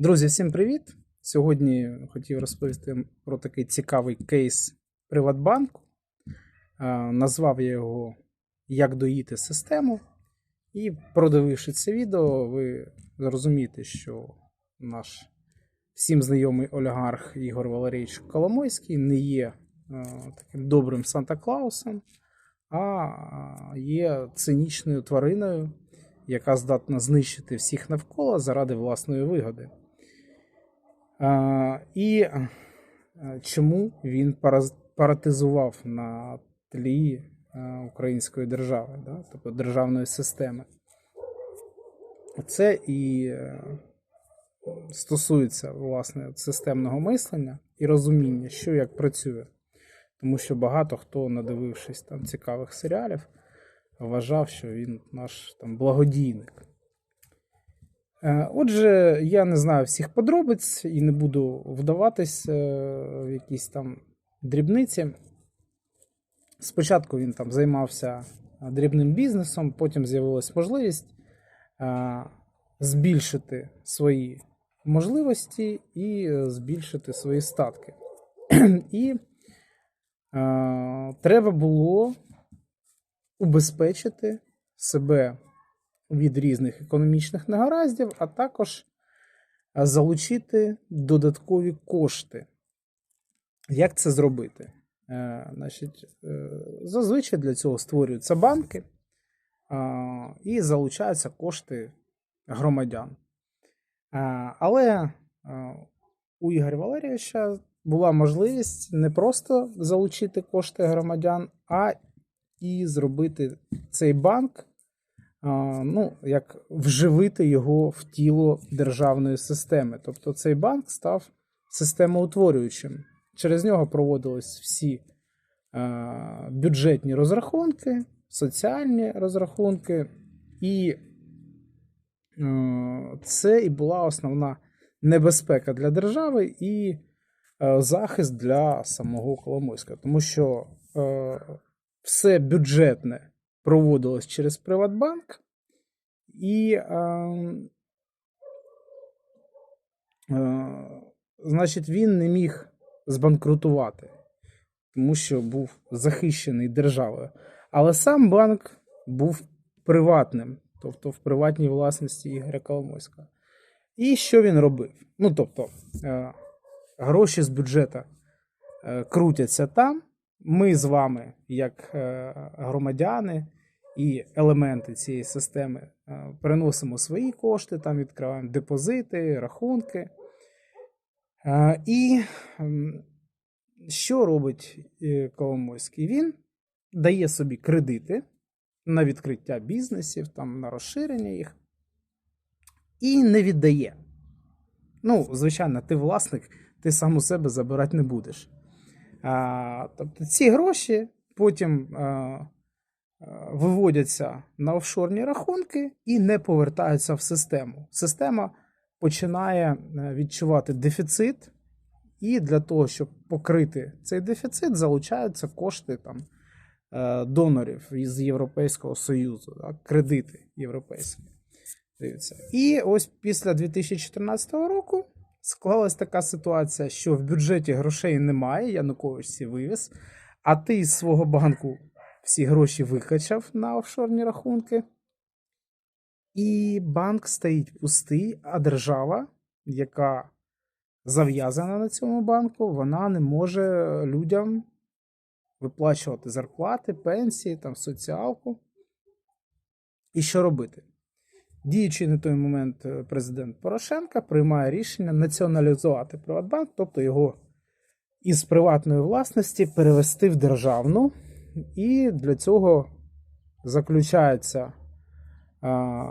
Друзі, всім привіт! Сьогодні хотів розповісти про такий цікавий кейс Приватбанку. Е, Назвав я його Як доїти систему. І продививши це відео, ви зрозумієте, що наш всім знайомий олігарх Ігор Валерійович Коломойський не є е, таким добрим Санта-Клаусом, а є цинічною твариною, яка здатна знищити всіх навколо заради власної вигоди. І е, чому він паратизував на тлі е, української держави, да? тобто державної системи. Це і е, стосується власне системного мислення і розуміння, що як працює. Тому що багато хто, надивившись там цікавих серіалів, вважав, що він наш там благодійник. Е, Отже, я не знаю всіх подробиць і не буду вдаватись е, в якісь там дрібниці. Спочатку він там займався е, дрібним бізнесом, потім з'явилась можливість збільшити свої можливості і збільшити свої статки. І треба було убезпечити себе від різних економічних негараздів, а також залучити додаткові кошти. Як це зробити? Е, Значить, е, зазвичай для цього створюються банки і залучаються кошти громадян. Е, Але у Ігоря Валерійовича була можливість не просто залучити кошти громадян, а і зробити цей банк ну, як вживити його в тіло державної системи. Тобто цей банк став системоутворюючим. Через нього проводились всі бюджетні розрахунки, соціальні розрахунки, і це і була основна небезпека для держави і захист для самого Коломойського. Тому що все бюджетне проводилось через Приватбанк, і, е, е, значить, він не міг збанкрутувати, тому що був захищений державою. Але сам банк був приватним, тобто в приватній власності Ігоря Коломойського. І що він робив? Ну, тобто, е, гроші з бюджету е, крутяться там. Ми з вами, як е, громадяни і елементи цієї системи, е, переносимо свої кошти, там відкриваємо депозити, рахунки. Е, І що робить е, Коломойський? Він дає собі кредити на відкриття бізнесів, там, на розширення їх, і не віддає. Ну, звичайно, ти власник, ти сам у себе забирати не будеш. А, тобто ці гроші потім а, виводяться на офшорні рахунки і не повертаються в систему. Система починає е, відчувати дефіцит, і для того, щоб покрити цей дефіцит, залучаються кошти там, е, донорів із Європейського Союзу, так, кредити європейські. Дивіться. І ось після 2014 року склалась така ситуація, що в бюджеті грошей немає, Янукович всі вивіз, а ти із свого банку всі гроші викачав на офшорні рахунки. І банк стоїть пустий, а держава, яка зав'язана на цьому банку, вона не може людям виплачувати зарплати, пенсії, там, соціалку. І що робити? Діючий на той момент е, президент Порошенка приймає рішення націоналізувати Приватбанк, тобто його із приватної власності перевести в державну, і для цього заключається а,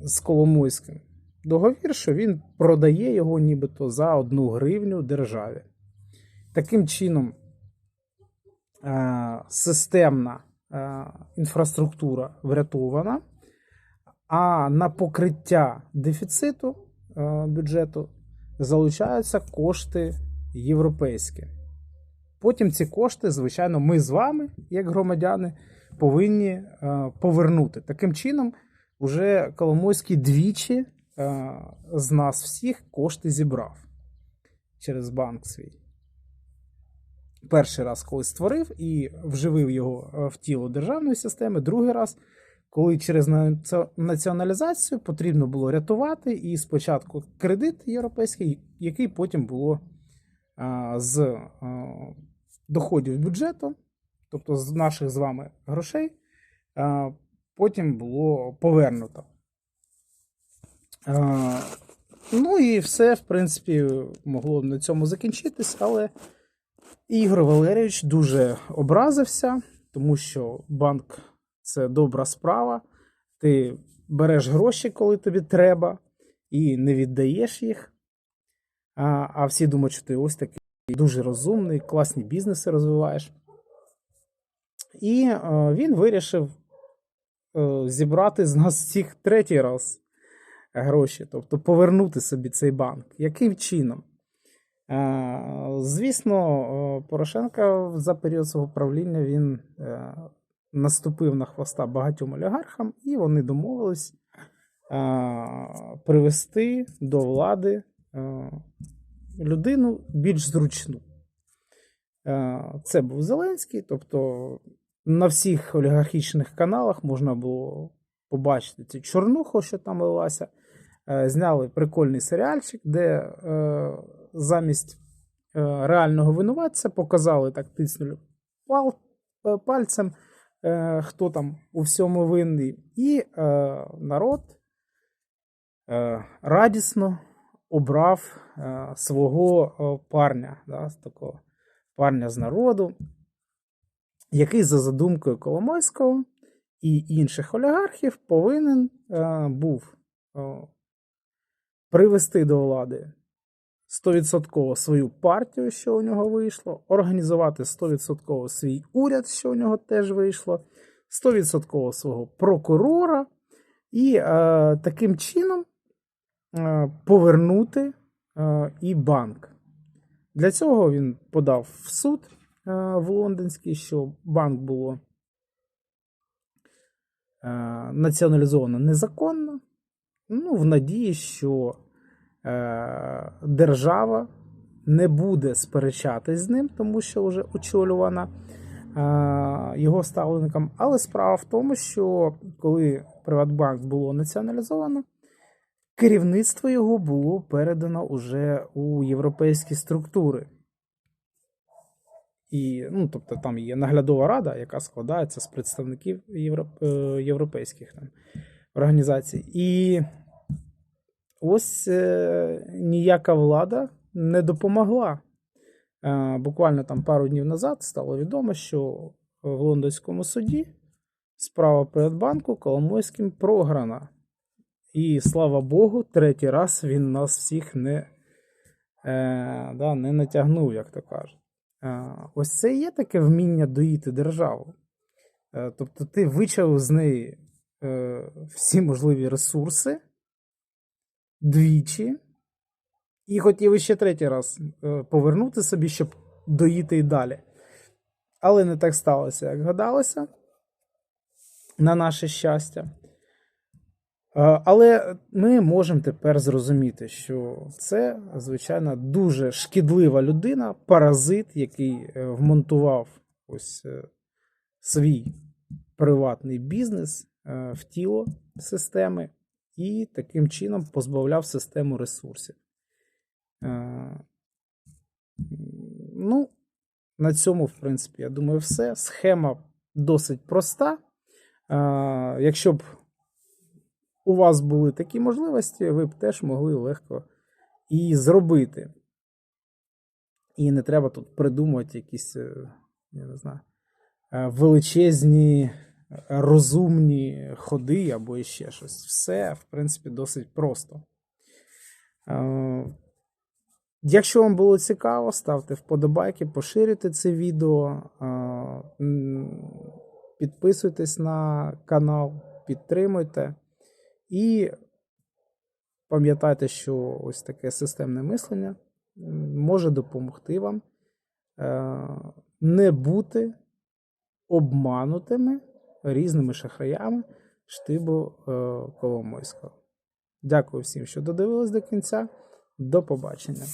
з Коломойським договір, що він продає його нібито за одну гривню державі. Таким чином, а, системна а, інфраструктура врятована. А на покриття дефіциту е, бюджету залучаються кошти європейські. Потім ці кошти, звичайно, ми з вами, як громадяни, повинні е, повернути. Таким чином, уже Коломойський двічі е, з нас всіх кошти зібрав через банк свій. Перший раз, коли створив і вживив його е, в тіло державної системи, другий раз, коли через націоналізацію потрібно було рятувати, і спочатку кредит європейський, який потім було з доходів бюджету, тобто з наших з вами грошей, потім було повернуто. Ну і все, в принципі, могло на цьому закінчитись, але Ігор Валерійович дуже образився, тому що банк це добра справа. Ти береш гроші, коли тобі треба, і не віддаєш їх. А, а всі думають, що ти ось такий дуже розумний, класні бізнеси розвиваєш. І е, він вирішив е, зібрати з нас всіх третій раз гроші, тобто повернути собі цей банк. Яким чином? Е, Звісно, Порошенка за період свого правління він наступив на хвоста багатьом олігархам, і вони домовились привести до влади людину більш зручну. Е, Це був Зеленський, тобто на всіх олігархічних каналах можна було побачити цю чорнуху, що там лилася. Е, Зняли прикольний серіальчик, де е, замість реального винуватця показали так тиснули пальцем, хто там у всьому винний. І народ радісно обрав е, свого е, парня, да, такого парня з народу, який за задумкою Коломойського і інших олігархів повинен е, був привести до влади 100% свою партію, що у нього вийшло, організувати 100% свій уряд, що у нього теж вийшло, 100% свого прокурора, і е, таким чином повернути е, і банк. Для цього він подав в суд е, в лондонський, що банк було е, націоналізовано незаконно, ну, в надії, що е, держава не буде сперечатись з ним, тому що вже очолювана е, його ставленником. Але справа в тому, що коли Приватбанк було націоналізовано, керівництво його було передано уже у європейські структури. І, ну, тобто там є наглядова рада, яка складається з представників е, європейських там, організацій. І ось е, ніяка влада не допомогла. Е, буквально там пару днів назад стало відомо, що в лондонському суді справа Приватбанку Коломойським програна. І слава Богу, третій раз він нас всіх не, е, да, не натягнув, як то кажуть. Е, ось це і є таке вміння доїти державу. Е, тобто ти вичав з неї е, всі можливі ресурси двічі, і хотів ще третій раз е, повернути собі, щоб доїти і далі. Але не так сталося, як гадалося, на наше щастя. Е, Але ми можемо тепер зрозуміти, що це, звичайно, дуже шкідлива людина, паразит, який е, вмонтував ось е, свій приватний бізнес в тіло системи і таким чином позбавляв систему ресурсів. Ну, на цьому, в принципі, я думаю, все. Схема досить проста. Якщо б у вас були такі можливості, ви б теж могли легко і зробити. І не треба тут придумувати якісь, е, я не знаю, е, величезні, е, розумні ходи або ще щось. Все, в принципі, досить просто. Якщо вам було цікаво, ставте вподобайки, поширюйте це відео, підписуйтесь на канал, підтримуйте. І пам'ятайте, що ось таке системне мислення може допомогти вам е, не бути обманутими різними шахраями штибу е, Коломойського. Дякую всім, що додивились до кінця. До побачення.